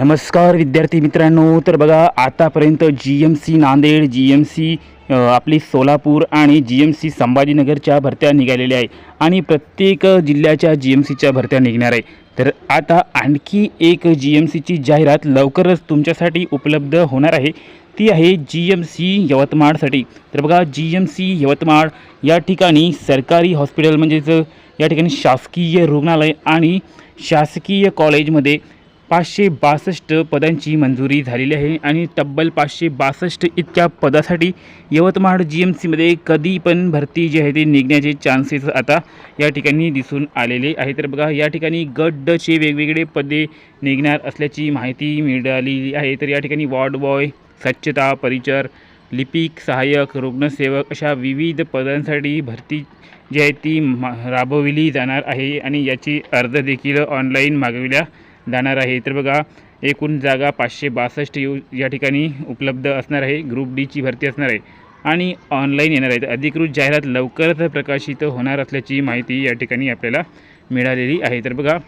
नमस्कार विद्यार्थी मित्रांनो तर बघा आतापर्यंत G M C Nanded G M C आपली सोलापूर आणि जी एम सी संभाजीनगरच्या भरत्या निघालेल्या आहे आणि प्रत्येक जिल्ह्याच्या जी एम सीच्या भरत्या निघणार आहे. तर आता आणखी एक जी एम सीची जाहिरात लवकरच तुमच्यासाठी उपलब्ध होणार आहे. ती आहे जी एम सी यवतमाळसाठी. तर बघा जी एम सी यवतमाळ या ठिकाणी सरकारी हॉस्पिटल म्हणजेच या ठिकाणी शासकीय रुग्णालय आणि शासकीय कॉलेजमध्ये पाचशे बासष्ट पदांची मंजुरी झालेली आहे आणि तब्बल पाचशे बासष्ट इतक्या पदासाठी यवतमाळ जी एम सीमध्ये कधी पण भरती जी आहे ती निघण्याचे चान्सेस आता या ठिकाणी दिसून आलेले आहे. तर बघा या ठिकाणी गट डचे वेगवेगळे पदे निघणार असल्याची माहिती मिळालेली आहे. तर या ठिकाणी वॉर्ड बॉय स्वच्छता परिचर लिपिक सहाय्यक रुग्णसेवक अशा विविध पदांसाठी भरती जी आहे ती मा राबविली जाणार आहे. आणि याची अर्ज देखील ऑनलाईन मागविल्या जाणार आहे. तर बघा एकूण जागा पाचशे बासष्ट येऊ या ठिकाणी उपलब्ध असणार आहे. ग्रुप डीची भरती असणार आहे. आणि ऑनलाईन येणार आहे तर अधिकृत जाहिरात लवकरच प्रकाशित होणार असल्याची माहिती या ठिकाणी आपल्याला मिळालेली आहे. तर बघा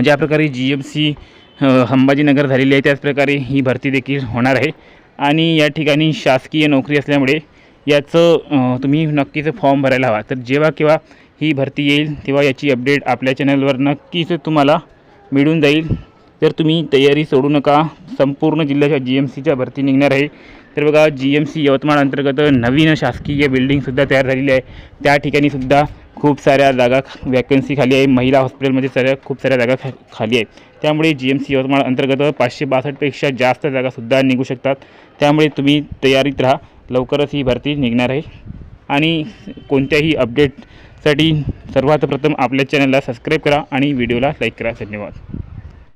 ज्या प्रकारे जी एम सी अंबाजीनगर झालेली आहे त्याच प्रकारे ही भरती देखील होणार आहे. आणि या ठिकाणी शासकीय नोकरी असल्यामुळे याचं तुम्ही नक्कीच फॉर्म भरायला हवा. तर जेव्हा केव्हा ही भरती येईल तेव्हा याची अपडेट आपल्या चॅनलवर नक्कीच तुम्हाला मिळून जाईल. तर तुम्ही तयारी सोडू नका संपूर्ण जिल्ह्याच्या जी एम सीच्या भरती निघणार आहे. तर बघा जी एम सी यवतमाळ अंतर्गत नवीन शासकीय बिल्डिंगसुद्धा तयार झालेली आहे. त्या ठिकाणीसुद्धा खूप साऱ्या जागा वॅकन्सी खाली आहे. महिला हॉस्पिटलमध्ये साऱ्या खूप साऱ्या जागा खा खाली आहेत. त्यामुळे जी एम सी यवतमाळ अंतर्गत पाचशे बासष्टपेक्षा जास्त जागासुद्धा निघू शकतात. त्यामुळे तुम्ही तयारीत राहा. लवकरच ही भरती निघणार आहे. आणि कोणत्याही अपडेट साठी सर्वात प्रथम आपल्या चॅनलला सबस्क्राईब करा आणि व्हिडिओला लाईक करा. धन्यवाद.